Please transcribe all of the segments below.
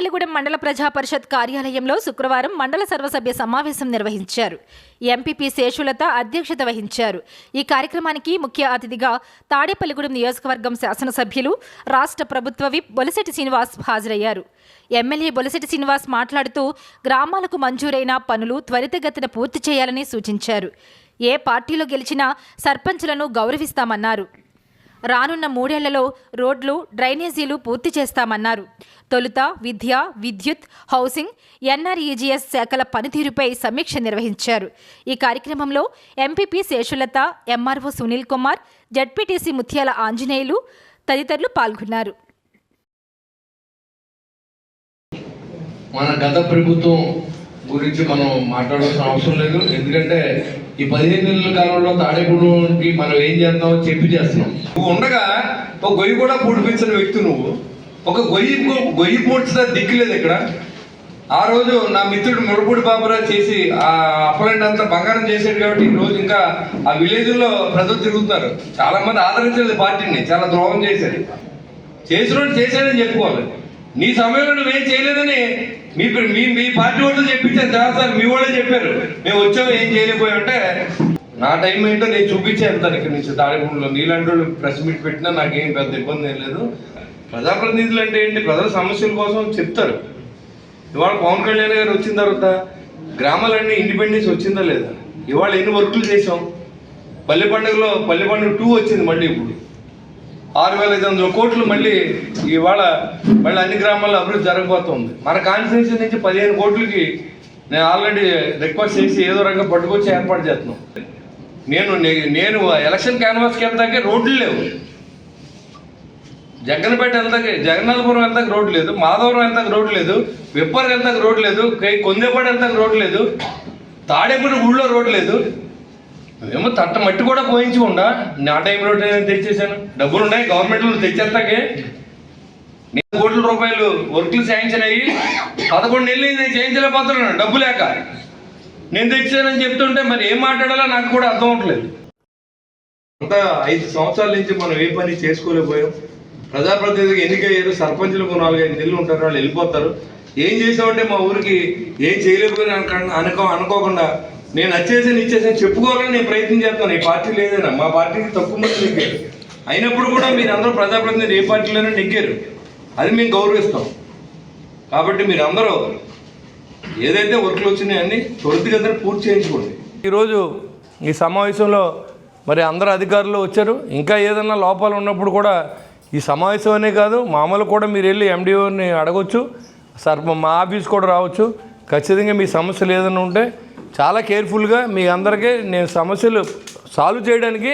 తాడేపల్లిగూడెం మండల ప్రజా పరిషత్ కార్యాలయంలో శుక్రవారం మండల సర్వసభ్య సమావేశం నిర్వహించారు. ఎంపీపీ శేషులత అధ్యక్షత వహించారు. ఈ కార్యక్రమానికి ముఖ్య అతిథిగా తాడేపల్లిగూడెం నియోజకవర్గం శాసనసభ్యులు రాష్ట్ర ప్రభుత్వ విప్ బొలిశెట్టి శ్రీనివాస్ హాజరయ్యారు. ఎమ్మెల్యే బొలిశెట్టి శ్రీనివాస్ మాట్లాడుతూ గ్రామాలకు మంజూరైన పనులు త్వరితగతిన పూర్తి చేయాలని సూచించారు. ఏ పార్టీలో గెలిచినా సర్పంచులను గౌరవిస్తామన్నారు. రానున్న మూడేళ్ళలో రోడ్లు డ్రైనేజీలు పూర్తి చేస్తామన్నారు. తొలుత విద్య విద్యుత్ హౌసింగ్ ఎన్ఆర్ఈజీఎస్ శాఖల పనితీరుపై సమీక్ష నిర్వహించారు. ఈ కార్యక్రమంలో MPP Seshulatha MRO Sunil Kumar ZPTC Mutyala Anjaneyulu తదితరులు పాల్గొన్నారు. మన గత ప్రభుత్వం గురించి మనం మాట్లాడాల్సిన అవసరం లేదు. ఎందుకంటే ఈ పదిహేను నెలల కాలంలో తాడేపూడికి మనం ఏం చేద్దాం చెప్పి చేస్తున్నాం. నువ్వు ఉండగా ఒక గొయ్యి కూడా పూడిపించిన వ్యక్తి నువ్వు. ఒక గొయ్యి గొయ్యి పూడ్చిన దిక్కులేదు ఇక్కడ. ఆ రోజు నా మిత్రుడు మురపూడి బాబురావు చేసి ఆ అప్పలంటి అంతా బంగారం చేసాడు కాబట్టి ఈ రోజు ఇంకా ఆ విలేజ్లో ప్రజలు తిరుగుతున్నారు. చాలా మంది ఆదరించలేదు పార్టీని. చాలా ద్రోహం చేశారు చేసిన చేశాడని చెప్పుకోవాలి. నీ సమయంలో నువ్వేం చేయలేదని మీ మీ మీ పార్టీ వాళ్ళు చెప్పించారు చాలా సార్ మీ వాళ్ళే చెప్పారు. మేము వచ్చాము ఏం చేయలేకపోయామంటే నా టైం ఏంటో నేను చూపించాను తనకి ఇక్కడ నుంచి. తాడేపూడిలో నీలాంటి వాళ్ళు ప్రెస్ మీట్ పెట్టినా నాకేం పెద్ద ఇబ్బంది ఏం లేదు. ప్రజాప్రతినిధులు అంటే ఏంటి? ప్రజల సమస్యల కోసం చెప్తారు. ఇవాళ పవన్ కళ్యాణ్ గారు వచ్చిన తర్వాత గ్రామాలన్నీ ఇండిపెండెన్స్ వచ్చిందా లేదా? ఇవాళ ఎన్ని వర్కులు చేసాం పల్లె పండుగలో పల్లె పండుగ టూ వచ్చింది మళ్ళీ ఇప్పుడు. ఆరు వేల ఐదు వందల కోట్లు మళ్ళీ ఇవాళ మళ్ళీ అన్ని గ్రామాల్లో అభివృద్ధి జరగబోతుంది. మన కాన్స్టిట్యూన్సీ నుంచి పదిహేను కోట్లకి నేను ఆల్రెడీ రిక్వెస్ట్ చేసి ఏదో రకంగా పట్టుకొచ్చి ఏర్పాటు చేస్తున్నాం. నేను నేను ఎలక్షన్ క్యాన్వాస్కి వెళ్తాకే రోడ్లు లేవు. జగన్పేట వెళ్తాకి జగన్నాథపురం వెళ్తాక రోడ్డు లేదు మాధవరం వెళ్తాక రోడ్డు లేదు విప్పర్ వెళ్తాక రోడ్డు లేదు కై- కొందేపాడు వెళ్తాకి రోడ్డు లేదు తాడేపూడి ఊళ్ళో రోడ్డు లేదు. ఏమో తట్ట మట్టి కూడా పోయించకుండా నా టైంలో నేను తెచ్చేసాను డబ్బులు ఉన్నాయి గవర్నమెంట్లో తెచ్చేస్తాకే. నేను కోట్ల రూపాయలు వర్క్లు శాంక్షన్ అయ్యి పదకొండు నెలలు నేను చేయించలేకపోతున్నాను డబ్బు లేక. నేను తెచ్చానని చెప్తుంటే మరి ఏం మాట్లాడాలో నాకు కూడా అర్థం అవట్లేదు. అంతా ఐదు సంవత్సరాల నుంచి మనం ఏ పని చేసుకోలేకపోయాం. ప్రజాప్రతినిధికి ఎన్నికయ్యారు సర్పంచులకు నాలుగైదు నెలలు ఉంటారు వాళ్ళు వెళ్ళిపోతారు. ఏం చేసామంటే మా ఊరికి ఏం చేయలేకపోయినా అనుకో అనుకోకుండా నేను వచ్చేసి ఇచ్చేసి చెప్పుకోవాలని నేను ప్రయత్నం చేస్తాను. ఈ పార్టీ లేదైనా మా పార్టీకి తక్కువ మంది నెగ్గారు. అయినప్పుడు కూడా మీరు అందరూ ప్రజాప్రతినిధి ఏ పార్టీలోనే నెగ్గారు. అది మేము గౌరవిస్తాం. కాబట్టి మీరు అందరూ ఏదైతే వర్క్లు వచ్చినాయన్నీ త్వరితగతిన పూర్తి చేయించుకోండి. ఈరోజు ఈ సమావేశంలో మరి అందరు అధికారులు వచ్చారు. ఇంకా ఏదైనా లోపాలు ఉన్నప్పుడు కూడా ఈ సమావేశం అనే కాదు మామూలు కూడా మీరు వెళ్ళి ఎండిఓని అడగొచ్చు. సర్ మా ఆఫీస్ కూడా రావచ్చు. ఖచ్చితంగా మీ సమస్యలు ఏదైనా ఉంటే చాలా కేర్ఫుల్గా మీ అందరికీ నేను సమస్యలు సాల్వ్ చేయడానికి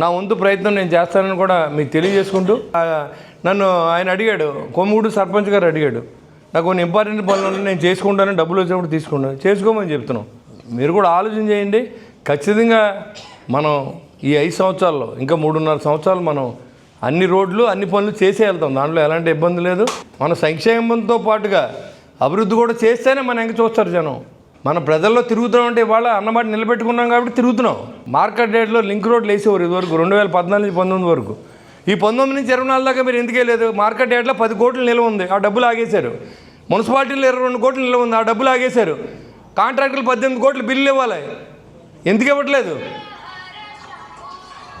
నా వంతు ప్రయత్నం నేను చేస్తానని కూడా మీకు తెలియజేసుకుంటూ నన్ను ఆయన అడిగాడు కొమ్ముడు సర్పంచ్ గారు అడిగాడు నాకు కొన్ని ఇంపార్టెంట్ పనులు నేను చేసుకుంటాను డబ్బులు వచ్చినప్పుడు తీసుకుంటాను చేసుకోమని చెప్తున్నాం. మీరు కూడా ఆలోచన చేయండి. ఖచ్చితంగా మనం ఈ ఐదు సంవత్సరాల్లో ఇంకా మూడున్నర సంవత్సరాలు మనం అన్ని రోడ్లు అన్ని పనులు చేసే వెళ్తాం. దాంట్లో ఎలాంటి ఇబ్బంది లేదు. మన సంక్షేమంతో పాటుగా అభివృద్ధి కూడా చేస్తేనే మనం ఇంకా చూస్తారు జనం. మన ప్రజల్లో తిరుగుతున్నాం అంటే ఇవాళ అన్నమాట నిలబెట్టుకున్నాం కాబట్టి తిరుగుతున్నాం. మార్కెట్ రేట్లో లింక్ రోడ్లు వేసేవారు ఇదివరకు రెండు వేల పద్నాలుగు నుంచి పంతొమ్మిది వరకు. ఈ పంతొమ్మిది నుంచి ఇరవై నాలుగు దాకా మీరు ఎందుకే లేదు మార్కెట్ రేట్లో పది కోట్లు నిల్వ ఉంది. ఆ డబ్బులు ఆగేశారు. మున్సిపాలిటీలో ఇరవై రెండు కోట్లు నిల్వ ఉంది. ఆ డబ్బులు ఆగేశారు. కాంట్రాక్టులు పద్దెనిమిది కోట్లు బిల్లు ఇవ్వాలి. ఎందుకు ఇవ్వట్లేదు?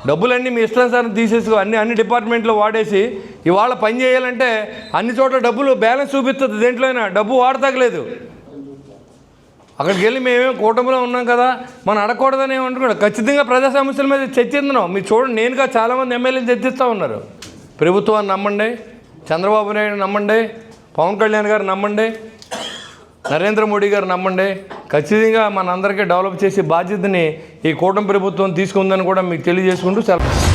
డబ్బులన్నీ మీ ఇష్టానుసారం తీసేసుకో. అన్ని అన్ని డిపార్ట్మెంట్లో వాడేసి ఇవాళ పని చేయాలంటే అన్ని చోట్ల డబ్బులు బ్యాలెన్స్ చూపిస్తుంది దేంట్లోనైనా డబ్బు వాడతగలేదు అక్కడికి వెళ్ళి మేమేం కూటమిలో ఉన్నాం కదా మనం అడగకూడదని ఏమంటున్నాడు ఖచ్చితంగా ప్రజా సమస్యల మీద చర్చిస్తున్నాం. మీరు చూడండి నేనుగా చాలామంది ఎమ్మెల్యేలు చర్చిస్తూ ఉన్నారు. ప్రభుత్వాన్ని నమ్మండి చంద్రబాబు నాయుడు నమ్మండి పవన్ కళ్యాణ్ గారు నమ్మండి నరేంద్ర మోడీ గారు నమ్మండి. ఖచ్చితంగా మనందరికీ డెవలప్ చేసే బాధ్యతని ఈ కూటమి ప్రభుత్వం తీసుకుందని కూడా మీకు తెలియజేసుకుంటూ సెలవు.